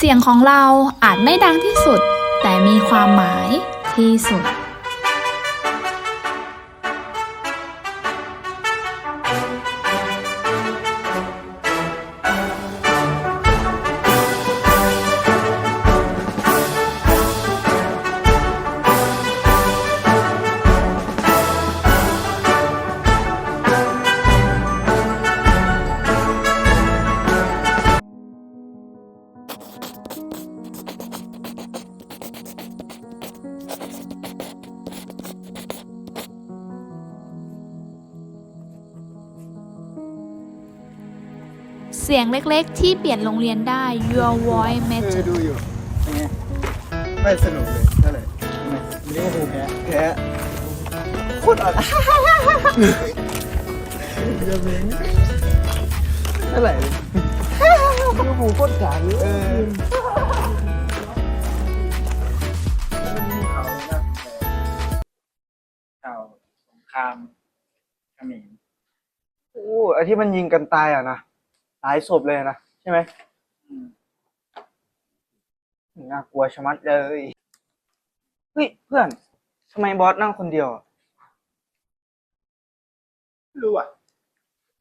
เสียงของเราอาจไม่ดังที่สุด แต่มีความหมายที่สุด เสียงเล็กๆ ที่เปลี่ยนโรงเรียนได้ Your Voice เออ Matter ดูอยู่เป็นไงไม่สนุกเลยเท่าไหร่ทำไมลิเวอร์พูลแพ้แพ้โคตรอ่อนอย่าเม้งเท่าไหร่ลิเวอร์พูลโคตรจ๋าเลยเออข่าวสงครามเขมรโอ้ไอที่มันยิงกันตายอะนะ หลายศพเลยนะ ใช่ไหมน่ากลัวชะมัดเลยเฮ้ยเพื่อนทำไมบอสนั่งคนเดียวอะรู้อะ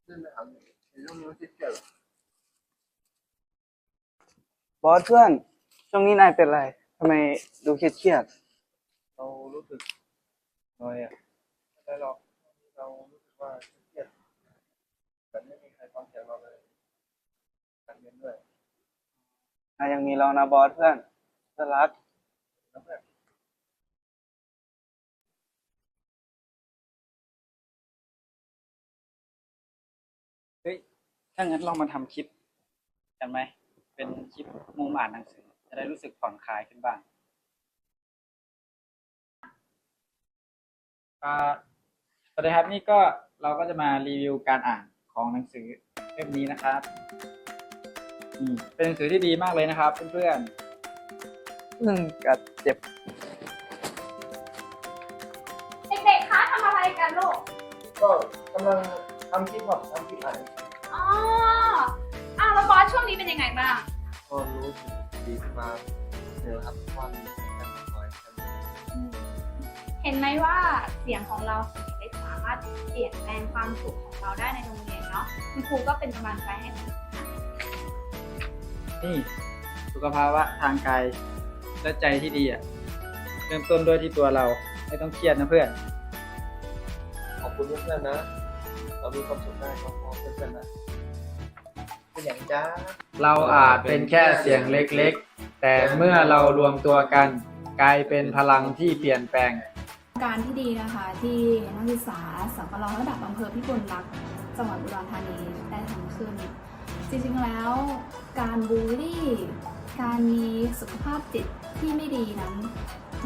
นั่นนะครับในเรื่องนี้มันจะเกี่ยวกับบอสเพื่อนช่วงนี้นายเป็นไรทำไมดูเครียดเรารู้สึกน้อยอะไม่ได้หรอกเรารู้สึกว่าเครียดแต่ไม่มีใครฟังเสียงเราเลยการเรียน ด้วยนายังมีเรานะบอสเพื่อนเพื่อนรักแล้วแบบเฮ้ย ถ้างั้นเรามาทำคลิปกันไหม เป็นคลิปมุมอ่านหนังสือ จะได้รู้สึกผ่อนคลายขึ้นบ้างสวัสดีครับนี่ก็เราก็จะมารีวิวการอ่านของหนังสือเล่มนี้นะครับ อืมเป็นหนังสือที่ดีมากเลยนะครับเพื่อนเพื่อนกัดเจ็บเด็กๆ คะทำอะไรกันลูก ก็กำลังทำคลิปแบบทำคลิปอ่านอ๋ออ้าวแล้วบอสช่วงนี้เป็นยังไงบ้าง ก็รู้สึกดีขึ้นมาเยอะครับว่ามีการคอยกันเห็นไหมว่าเสียงของเราเด็กสามารถเปลี่ยนแปลงความสุขของเราได้ในโรงเรียนเนาะ คุณครูก็เป็นกำลังใจให้คุณๆ นี่สุขภาวะทางกายและใจที่ดีอะเริ่มต้นด้วยที่ตัวเราไม่ต้องเครียดนะเพื่อน ขอบคุณเพื่อนๆนะ เรามีความสุขได้ก็เพราะเพื่อนๆนะเป็นอย่างจ้าเราอาจเป็นแค่เสียงเล็กๆ แต่เมื่อเรารวมตัวกันกลายเป็นพลังที่เปลี่ยนแปลง การที่ดีนะคะที่นักศึกษาสัมปรองระดับอำเภอพิบูลรักษ์จังหวัดอุดรธานีได้ทำขึ้น จริงๆแล้ว การบูลลี่ การมีสุขภาพจิตที่ไม่ดีนั้น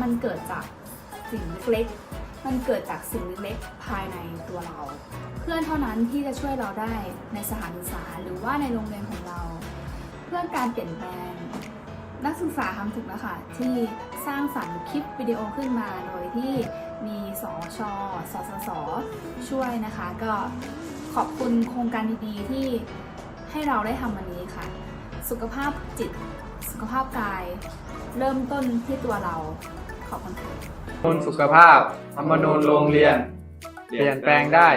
มันเกิดจากสิ่งเล็กๆ มันเกิดจากสิ่งเล็กๆ ภายในตัวเรา เพื่อนเท่านั้นที่จะช่วยเราได้ในสถานศึกษาหรือว่าในโรงเรียนของเรา เพื่อการเปลี่ยนแปลง นักศึกษาทำถูกแล้วค่ะ ที่สร้างสรรค์คลิปวิดีโอขึ้นมาโดยที่มีสอชอสสส ช่วยนะคะ ก็ขอบคุณโครงการดีๆที่ให้เราได้ทำวันนี้ค่ะ สุขภาพจิต สุขภาพกาย เริ่มต้นที่ตัวเรา ขอบคุณค่ะมนูลสุขภาพธรรมนูญโรงเรียน เปลี่ยนแปลงได้